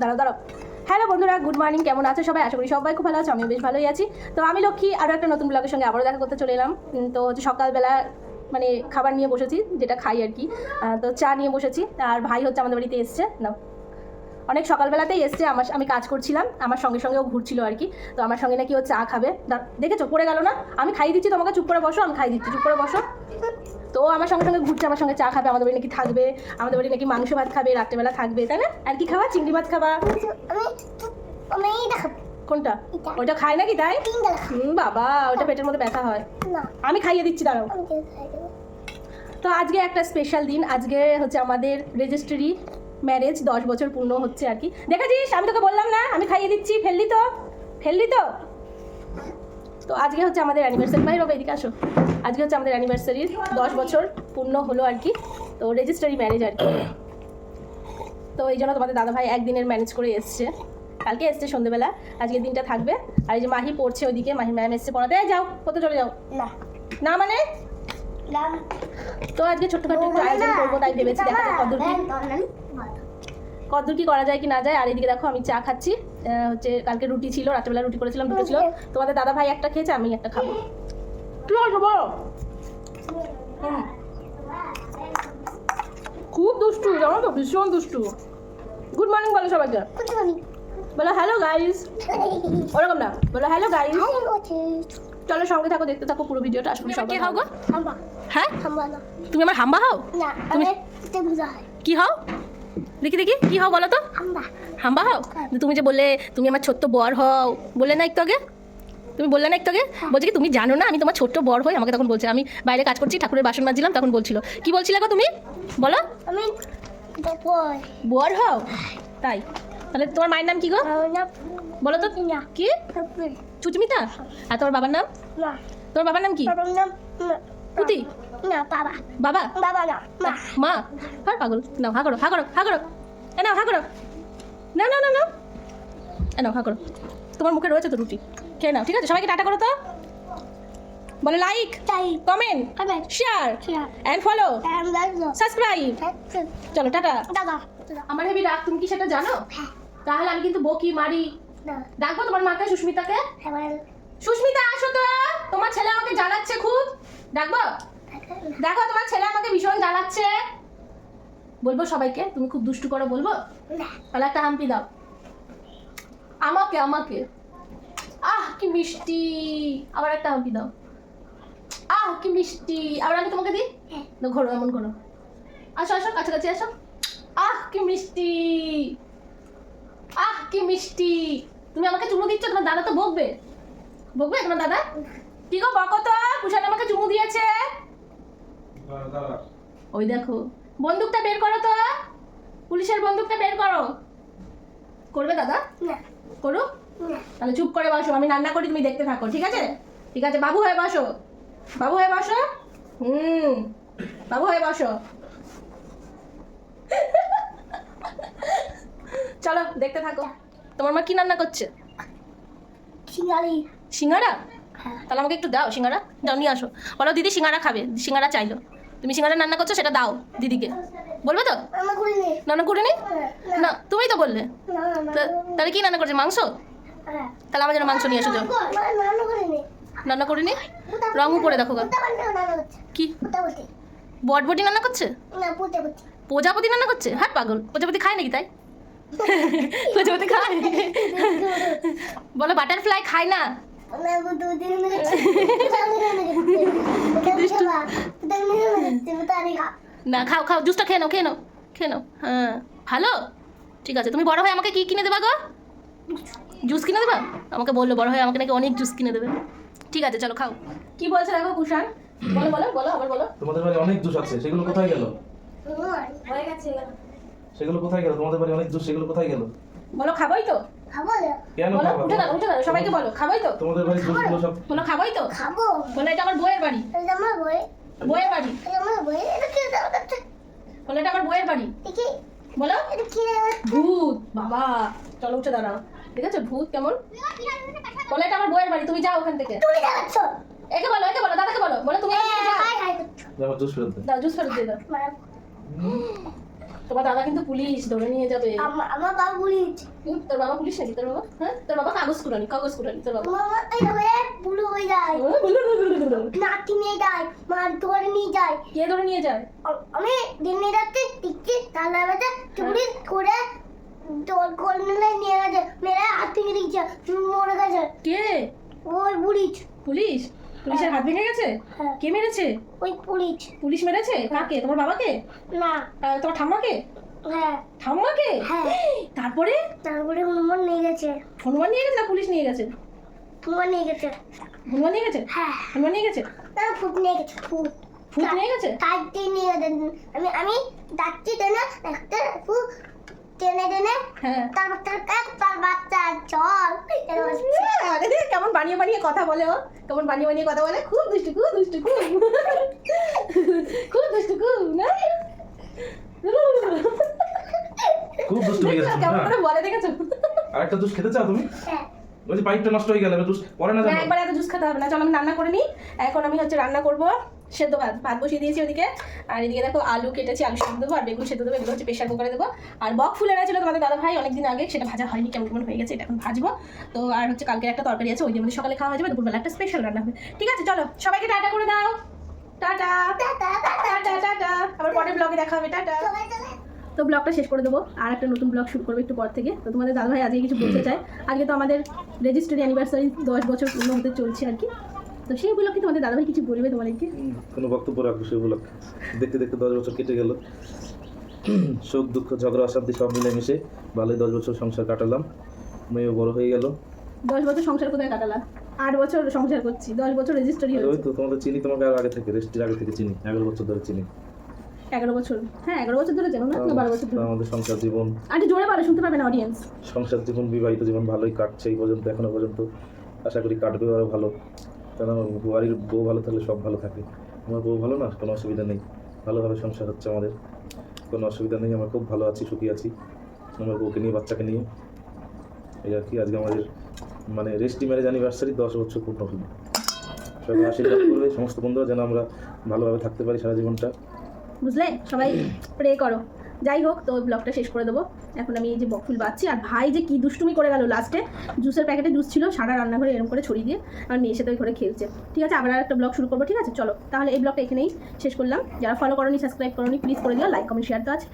দাঁড়াও দাঁড়াও। হ্যালো বন্ধুরা গুড মর্নিং কেমন আছো সবাই? আশা করি সবাই খুব ভালো আছো, আমিও বেশ ভালোই আছি। তো আমি লক্ষ্মী আরও একটা নতুন ব্লগের সঙ্গে আবারও দেখা করতে চলে এলাম। তো হচ্ছে সকালবেলা মানে খাবার নিয়ে বসেছি, যেটা খাই আর কি। তো চা নিয়ে বসেছি, আর ভাই হচ্ছে আমাদের বাড়িতে এসছে না অনেক সকালবেলাতেই এসছে, আমার আমি কাজ করছিলাম, আমার সঙ্গে সঙ্গেও ঘুরছিল আর কি। তো আমার সঙ্গে নাকি ও চা খাবে। দেখেছ, পড়ে গেল না? আমি খাই দিচ্ছি, তোমাকে চুপ করে বসো, আমি খাই দিচ্ছি, চুপ করে বসো। তো আমার সঙ্গে সঙ্গে ঘুরছে আমার সঙ্গে চা খাবে আমাদের বাড়ি নাকি থাকবে আমাদের বাড়ি নাকি মাংস ভাত খাবে রাত্রেবেলা থাকবে তাই না? আর কি খাবা? চিংড়ি ভাত খাবা? কোনটা। ওইটা খায় নাকি তাই? বাবা ওইটা পেটের মধ্যে ব্যথা হয়। আমি খাইয়ে দিচ্ছি দাঁড়াও। খাই তো আজকে একটা স্পেশাল দিন। আজকে হচ্ছে আমাদের রেজিস্ট্রি ম্যারেজ দশ বছর পূর্ণ হচ্ছে আর কি। দেখেছিস? আমি তোকে বললাম না আমি খাইয়ে দিচ্ছি। ফেললি তো? ফেললি তো? তো আজকে হচ্ছে আমাদের অ্যানিভার্সারি ভাই বাবা এদিকে আসো। আজকে হচ্ছে আমাদের অ্যানিভার্সারির দশ বছর পূর্ণ হলো আর কি। তো রেজিস্ট্রি ম্যারেজ আর কি। তো এই জন্য তোমাদের দাদাভাই একদিনের ম্যানেজ করে এসছে। কালকে এসছে সন্ধ্যেবেলা আজকের দিনটা থাকবে। আর এই যে মাহি পড়ছে ওইদিকে মাহি ম্যাম এসছে পড়াতে। যাও কোথাও চলে যাও? না। না মানে? তো আজকে ছোট্টখাটো একটু আয়োজন করব তাই ভেবেছি দেখা যাক কতদূর কি? কতদূর কি করা যায় কি না যায়? আর এদিকে দেখো আমি চা খাচ্ছি। হচ্ছে কালকে রুটি ছিল রাত্রেবেলা রুটি করেছিলাম দুটো ছিল। তোমাদের দাদা ভাই একটা খেয়েছে আমি একটা খাব। বলছো বলো হুম। খুব দুষ্টু জানো তো? ভীষণ দুষ্টু। গুড মর্নিং বলো সবাইকে। বলো হ্যালো গাইস ওরকম না। বলো হ্যালো গাইস চলো সঙ্গে থাকো দেখতে থাকো পুরো ভিডিওটা আসলে সবাই কে হও গো? হাম্বা। হ্যাঁ? হাম্বা তুমি আমার হাম্বা হও? না তুমি- হয়। কি হও? দেখি দেখি কি হও বলো তো? হাম্বা। হাম্বা হও? তুমি যে বললে তুমি আমার ছোট্ট বর হও বলে না একটু আগে? তুমি বললে না একটু আগে? বলছে কি তুমি জানো না আমি তোমার ছোট্ট বর হই আমাকে তখন বলছে আমি বাইরে কাজ করছি ঠাকুরের বাসন মাজছিলাম তখন বলছিল। কি বলছিলে গো তুমি? বলো। আমি হও? তাই। তাহলে তোমার মায়ের নাম কি গো? বলো তো। কি? চুচমিতা? আর তোমার বাবার নাম? না তোমার বাবার নাম কি? বাবার নাম পুতি। না বাবা। বাবা? বাবা না মা। মা? আর পাগল। নাও হা করো হা করো হা করো। এ নাও হা করো। না না না না এ নাও হা করো। তোমার মুখে রয়েছে তো রুটি। খেয়ে নাও ঠিক আছে? সবাইকে টাটা করো তো? বলো like comment comment share. And follow subscribe চলো টাটা। আমার হেবি রাগ তুমি কি সেটা জানো? হ্যাঁ। তাহলে আমি কিন্তু বকি মারি। ডাকবো তোমার মাকে সুস্মিতাকে? এবার সুস্মিতা আসো তো। তোমার ছেলে আমাকে জ্বালাচ্ছে খুব। ডাকবো? দেখো তোমার ছেলে আমাকে ভীষণ জ্বালাচ্ছে। বলব সবাইকে তুমি খুব দুষ্টু করো বলব? না। তাহলে একটা হাম্পি দাও। আমাকে আমাকে। কি মিষ্টি? আবার একটা হাম্পি দাও। আহ কি মিষ্টি। আবার আমি তোমাকে দিই? হ্যাঁ। ঘোরো এমন ঘোরো। আসো আসো কাছাকাছি আসো। আহ কি মিষ্টি। আহ কি মিষ্টি। তুমি আমাকে চুমু দিচ্ছ তোমার দাদা তো বকবে। বকবে তোমার দাদা? কি গো বকো তো কুশান আমাকে চুমু দিয়েছে। ওই দেখো। বন্দুকটা বের করো তো। পুলিশের বন্দুকটা বের করো। করবে দাদা? না। করো। না তাহলে চুপ করে বসো আমি রান্না করি তুমি দেখতে থাকো ঠিক আছে? ঠিক আছে বাবু হয়ে বসো। বাবু হয়ে বসো? হুম। বাবু হয়ে বসো। চলো দেখতে থাকো। তোমার মা কি রান্না করছে? সিঙ্গালি সিঙ্গারা হ্যাঁ। তাহলে আমাকে একটু দাও সিঙ্গারা দাও নিয়ে আসো। বলো দিদি সিঙ্গারা খাবে সিঙ্গারা চাইলো। তুমি সিঙ্গারা রান্না করছ সেটা দাও দিদিকে। বলবে তো? আমার করে নে রান্না করে নি না তুমি তো বললে তাহলে কি রান্না করছে মাংস? হ্যাঁ তাহলে আমার জন্য মাংস নিয়ে এসো রান্না করে নি। রঙ উপরে দেখো কি? বটবটি রান্না করছে? প্রজাপতি রান্না করছে? হ্যাঁ পাগল। প্রজাপতি খায় নাকি তাই? প্রজাপতি খায়? বলো বাটারফ্লাই খায় না? না রে খাও খাও জুসটা খেয়ে নাও খেয়ে নাও খেয়ে নাও। হ্যাঁ। ভালো? ঠিক আছে তুমি বড় হয়ে আমাকে কি কিনে দেবা গো? জুস কিনে দেবা? আমাকে বলল বড় হয়ে আমাকে নাকি অনেক জুস কিনে দেবে। ঠিক আছে চলো খাও। কি বলছে দেখো কুষাণ? বলো বলো বলো আবার বলো। তোমাদের বাড়ি অনেক জুস আছে সেগুলো কোথায় গেল? হয়ে গেছে। সেগুলো কোথায় গেল? তোমাদের বাড়ি অনেক জুস সেগুলো কোথায় গেল? বলো খাবোই তো। খাব। না কেন বলো উঠে দাঁড়ো উঠে দাঁড়ো সবাইকে বলো খাবোই তো। তোমাদের বাড়ি জুসগুলো সব বলো খাবোই তো। খাব। বলো এটা আমার বইয়ের বাড়ি। এটা আমার বই। বইয়ের বাড়ি। এটা আমার বই। এটা কি দাও দাও বলো এটা আমার বইয়ের বাড়ি। দেখি বলো। এটা কি ভূত বাবা। চলো উঠে দাঁড়াও। ঠিক আছে? ভূত কেমন? বলো এটা আমার বইয়ের বাড়ি তুমি যাও ওখান থেকে। তুমি দেখাচ্ছ একে বলো একে বলো দাদাকে বলো বলো তুমি যাও। আমার জুস ফেরত দে। দাও জুস ফেরত দিয়ে দাও। তোমার দাদা কিন্তু পুলিশ ধরে নিয়ে যাবে। আমার বাবা পুলিশ তোর বাবা পুলিশ নাকি? তোর বাবা? হ্যাঁ? তোর বাবা কাগজ কুড়ানি কাগজ কুড়ানি তোর বাবা। আমার বাবা এই হয়ে বুড়ো হয়ে যায় নাতি নিয়ে যায় মার ধরে নিয়ে যায়। কে ধরে নিয়ে যায়? আমি দিনে রাতে টিকছি তালা বাজে চুরি করে তোর কলমে নিয়ে গেছে। মেরে হাত ভেঙে দিচ্ছে মরে গেছে। কে? ওই পুলিশ। পুলিশ? পুলিশের হাত ভেঙে গেছে? হ্যাঁ। কে মেরেছে? ওই পুলিশ। পুলিশ মেরেছে? কাকে? তোমার বাবাকে? না। তোমার ঠাম্মাকে? হ্যাঁ। ঠাম্মাকে? হ্যাঁ। তারপরে? তারপরে হনুমান নিয়ে গেছে। হনুমান নিয়ে গেছে না পুলিশ নিয়ে গেছে? হনুমান নিয়ে গেছে। হনুমান নিয়ে গেছে? হ্যাঁ। হনুমান নিয়ে গেছে? না ফুট নিয়ে গেছে। ফুট। ভূত নিয়ে গেছে? কাটতে নিয়ে গেছে আমি আমি যাচ্ছি টেনে একটা ফুট টেনে টেনে হ্যাঁ। তারপর তার এক তার বাচ্চা চল। কেমন বানিয়ে বানিয়ে কথা বলে ও? কেমন বানিয়ে বানিয়ে কথা বলে? খুব দুষ্টু খুব দুষ্টু খুব। খুব দুষ্টু খুব না? খুব দুষ্টু হয়ে গেছে কেমন করে বলে দেখেছ? আরেকটা দুষ্ট খেতে চাও তুমি? হ্যাঁ। ওই যে পাইপটা নষ্ট হয়ে গেল এবার জুস পরে না না, জানো? একবার এত জুস খেতে হবে না। চলো আমি রান্না করে নিই। এখন আমি হচ্ছে রান্না করব সেদ্ধ ভাত। ভাত বসিয়ে দিয়েছি ওদিকে। আর এদিকে দেখো আলু কেটেছি আলু সেদ্ধ দেবো আর বেগুন সেদ্ধ দেবো এগুলো হচ্ছে প্রেশার কুকারে দেবো। আর বক ফুল এনেছিল তোমাদের দাদা ভাই অনেকদিন আগে সেটা ভাজা হয়নি কেমন কেমন হয়ে গেছে এটা এখন ভাজবো। তো আর হচ্ছে কালকে একটা তরকারি আছে ওই দিয়ে সকালে খাওয়া হয়ে যাবে দুপুরবেলা একটা স্পেশাল রান্না হবে। ঠিক আছে চলো সবাইকে টাটা করে দাও। টাটা টাটা টাটা টাটা। আবার পরের ব্লগে দেখা হবে। টাটা। তো ব্লগটা শেষ করে দেবো। আর একটা নতুন ব্লগ শুরু করব একটু পর থেকে। তো তোমাদের দাদা ভাই আজকে কিছু বলতে চায়। আজকে তো আমাদের রেজিস্ট্রি অ্যানিভার্সারি দশ বছর পূর্ণ হতে চলছে আর কি। তো সেই উপলক্ষে তোমাদের দাদা ভাই কিছু বলবে তোমাদেরকে? কোনো বক্তব্য রাখব সে উপলক্ষে। দেখতে দেখতে দশ বছর কেটে গেল। সুখ দুঃখ ঝগড়া অশান্তি সব মিলে মিশে ভালোই দশ বছর সংসার কাটালাম। মেয়েও বড় হয়ে গেল। দশ বছর সংসার কোথায় কাটালাম? আট বছর সংসার করছি দশ বছর রেজিস্টারি ওই হয়েছে। তো তোমাদের চিনি তোমাকে আর আগে থেকে রেস্টের আগে থেকে চিনি এগারো বছর ধরে চিনি। এগারো বছর। হ্যাঁ এগারো বছর ধরে জানো না? বারো বছর ধরে। আমাদের সংসার জীবন। আর জোরে পারো শুনতে পাবে না অডিয়েন্স সংসার জীবন বিবাহিত জীবন ভালোই কাটছে এই পর্যন্ত এখনও পর্যন্ত। আশা করি কাটবে আরও ভালো। কারণ আমার বাড়ির বউ ভালো থাকলে সব ভালো থাকে। আমার বউ ভালো না? কোনো অসুবিধা নেই। ভালোভাবে সংসার হচ্ছে আমাদের। কোনো অসুবিধা নেই আমরা খুব ভালো আছি সুখী আছি। আমার বউকে নিয়ে বাচ্চাকে নিয়ে। এই আর কি আজকে আমাদের মানে রেস্টি ম্যারেজ অ্যানিভার্সারি দশ বছর পূর্ণ হলো। সবাই আশীর্বাদ করবে সমস্ত বন্ধুরা যেন আমরা ভালোভাবে থাকতে পারি সারা জীবনটা। বুঝলে? সবাই প্রে করো। যাই হোক, তো ব্লগটা শেষ করে দেবো। এখন আমি এই যে বকফুল বাচ্ছি আর ভাই যে কি দুষ্টুমি করে গেল লাস্টে জুসের প্যাকেটে জুস ছিল, সারা রান্নাঘরে এরকম করে ছড়িয়ে দিয়ে আমার মেয়ে সাথে ঘরে খেলছে। ঠিক আছে? আবার একটা ব্লগ শুরু করব, ঠিক আছে? চলো, তাহলে এই ব্লগটা এখানেই শেষ করলাম। যারা ফলো করনি সাবস্ক্রাইব করনি প্লিজ করে দিও লাইক কমেন্ট শেয়ার তো আছে।